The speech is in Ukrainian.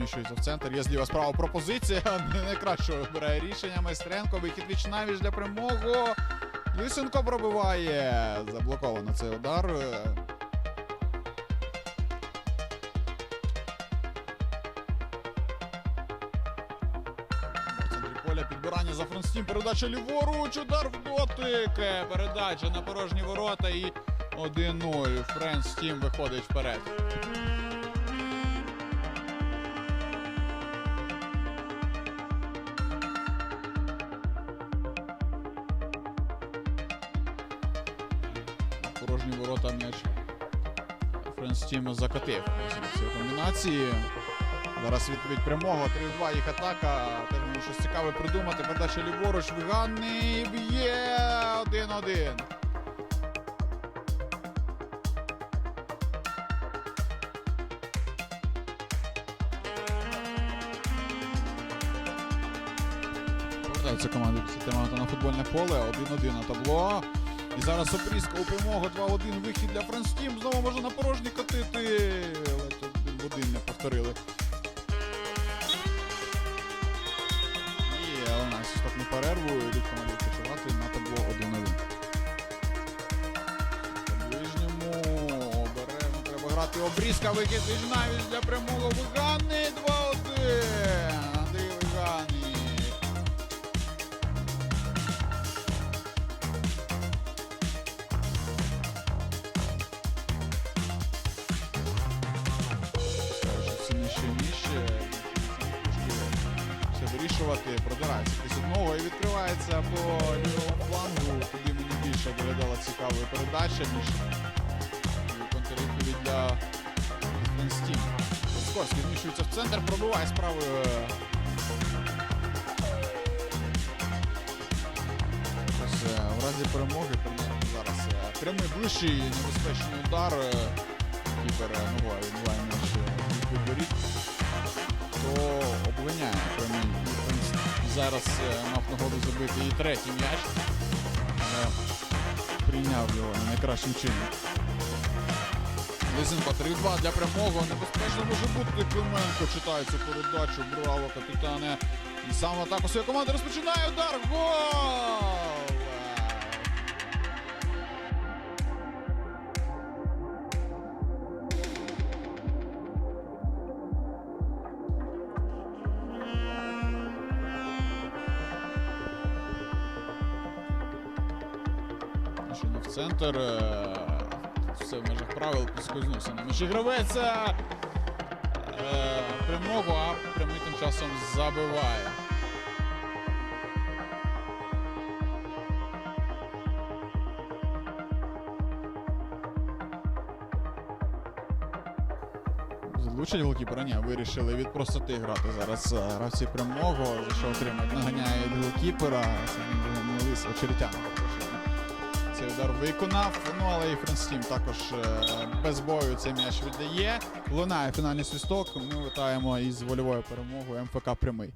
Зміщується в центр. Є зліва справа пропозиція. Найкраще обирає рішення. Майстренко. Вихід віч навіч для перемоги. Лисенко пробиває. Заблоковано цей удар. Підбирання за фронтстім. Передача ліворуч. Удар в дотик. Передача на порожні ворота і 1-0. Френстім виходить вперед. Порожні ворота м'яч Френс Тім закатив цієї комбінації. Зараз відповідь прямого. 3-2 їх атака. Теж щось цікаве придумати. Передача ліворуч. Виганний б'є 1-1. Повертається команда після на футбольне поле. 1-1 на табло. І зараз Опріска у перемогу 2-1 вихід для Франстім. Знову може на порожні катити. Але тут один не повторили. І у нас штатну перерву. Йдуть команди відпочивати на табло 1-1. По ближньому обережно треба грати обрізка. Вихід Віжнавіч для прямого Виганний 2-1. Вирішувати, продирається крізь одного і відкривається по лівому флангу. Туди мені більше виглядала цікавою передача, ніж контрвідповідь для Стім. Скорський зміщується в центр, пробиває з правою. Е, в разі перемоги зараз е, прямий ближчий небезпечний удар. е, Кіпер е, ногою відбиває м'яч е, від воріт, то обвиняє прямий. Зараз е, мав нагоду забити і третій м'яч. Прийняв його найкращим чином. Лисенко 3-2 для прямого. Небезпечно може бути. Клименко читає цю передачу. Браво, капітане. І сам атаку своєї команди розпочинає удар. Гол! Рішення в центр. е, Все в межах правил підскользнувся на м'ячі гравець. е, Прямого, а прямий тим часом забиває. Залучать голкіпера, ні, вирішили від простоти грати зараз е, гравці прямого, що отримають наганяє від голкіпера. Самі Лис Очеретяна. Цей удар виконав, ну але і Френстім також е, без бою цей м'яч віддає. Лунає фінальний свісток. Ми вітаємо із вольовою перемогою МФК Прямий.